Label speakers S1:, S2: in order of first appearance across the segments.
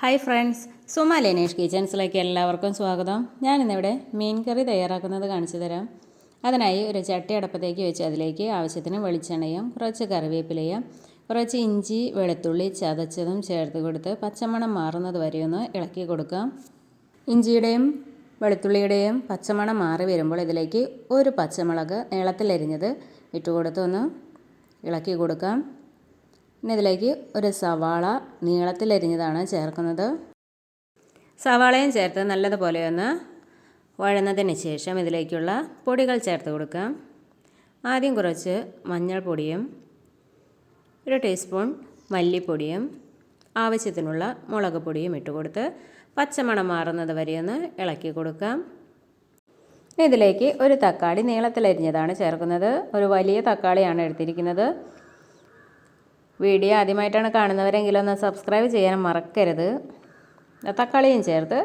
S1: Hi friends Suma Lenesh കിച്ചൻസിലേക്ക് എല്ലാവർക്കും സ്വാഗതം. ഞാനിന്നിവിടെ മീൻ കറി തയ്യാറാക്കുന്നത് കാണിച്ചു തരാം. അതിനായി ഒരു ചട്ടി അടപ്പത്തേക്ക് വെച്ച് അതിലേക്ക് ആവശ്യത്തിന് വെളിച്ചെണ്ണയും കുറച്ച് കറിവേപ്പിലയും കുറച്ച് ഇഞ്ചി വെളുത്തുള്ളി ചതച്ചതും ചേർത്ത് കൊടുത്ത് പച്ചമണം മാറുന്നത് വരെ ഒന്ന് ഇളക്കി കൊടുക്കാം. ഇഞ്ചിയുടെയും വെളുത്തുള്ളിയുടെയും പച്ചമണം മാറി വരുമ്പോൾ ഇതിലേക്ക് ഒരു പച്ചമുളക് നീളത്തിലരിഞ്ഞത് ഇട്ട് കൊടുത്ത് ഒന്ന് ഇളക്കി കൊടുക്കാം. ഇനി ഇതിലേക്ക് ഒരു സവാള നീളത്തിലരിഞ്ഞതാണ് ചേർക്കുന്നത്. സവാളയും ചേർത്ത് നല്ലതുപോലെ ഒന്ന് വഴന്നതിന് ശേഷം ഇതിലേക്കുള്ള പൊടികൾ ചേർത്ത് കൊടുക്കാം. ആദ്യം കുറച്ച് മഞ്ഞൾപ്പൊടിയും ഒരു ടീസ്പൂൺ മല്ലിപ്പൊടിയും ആവശ്യത്തിനുള്ള മുളക് പൊടിയും ഇട്ട് കൊടുത്ത് പച്ചമണം മാറുന്നത് വരെ ഒന്ന് ഇളക്കി കൊടുക്കാം. ഇതിലേക്ക് ഒരു തക്കാളി നീളത്തിലരിഞ്ഞതാണ് ചേർക്കുന്നത്. ഒരു വലിയ തക്കാളിയാണ് എടുത്തിരിക്കുന്നത്. വീഡിയോ ആദ്യമായിട്ടാണ് കാണുന്നവരെങ്കിലും ഒന്ന് സബ്സ്ക്രൈബ് ചെയ്യാൻ മറക്കരുത്. തക്കാളിയും ചേർത്ത്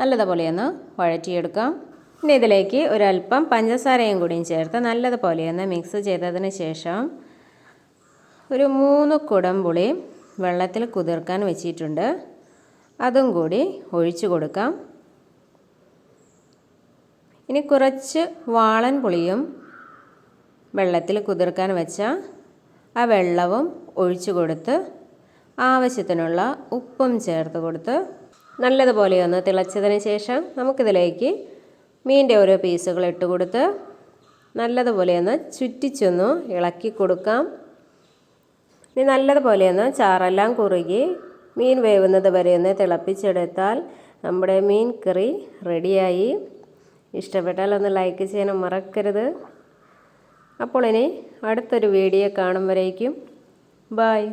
S1: നല്ലതുപോലെ ഒന്ന് വഴറ്റിയെടുക്കാം. ഇനി ഇതിലേക്ക് ഒരല്പം പഞ്ചസാരയും കൂടിയും ചേർത്ത് നല്ലതുപോലെ ഒന്ന് മിക്സ് ചെയ്തതിന് ശേഷം ഒരു മൂന്ന് കുടംപുളി വെള്ളത്തിൽ കുതിർക്കാൻ വെച്ചിട്ടുണ്ട്. അതും കൂടി ഒഴിച്ചു കൊടുക്കാം. ഇനി കുറച്ച് വാളൻ പുളിയും വെള്ളത്തിൽ കുതിർക്കാൻ വെച്ച ആ വെള്ളവും ഒഴിച്ചു കൊടുത്ത് ആവശ്യത്തിനുള്ള ഉപ്പും ചേർത്ത് കൊടുത്ത് നല്ലതുപോലെ ഒന്ന് തിളച്ചതിന് ശേഷം നമുക്കിതിലേക്ക് മീന്റെ ഓരോ പീസുകൾ ഇട്ട് കൊടുത്ത് നല്ലതുപോലെ ഒന്ന് ചുറ്റിച്ചൊന്ന് ഇളക്കി കൊടുക്കാം. ഇനി നല്ലതുപോലെ ഒന്ന് ചാറെല്ലാം കുറുകി മീൻ വേവുന്നത് വരെ ഒന്ന് തിളപ്പിച്ചെടുത്താൽ നമ്മുടെ മീൻ കറി റെഡിയായി. ഇഷ്ടപ്പെട്ടാൽ ഒന്ന് ലൈക്ക് ചെയ്യാനും മറക്കരുത്. അപ്പോൾ ഇനി അടുത്തൊരു വീഡിയോ കാണും വരേക്കും ബായ്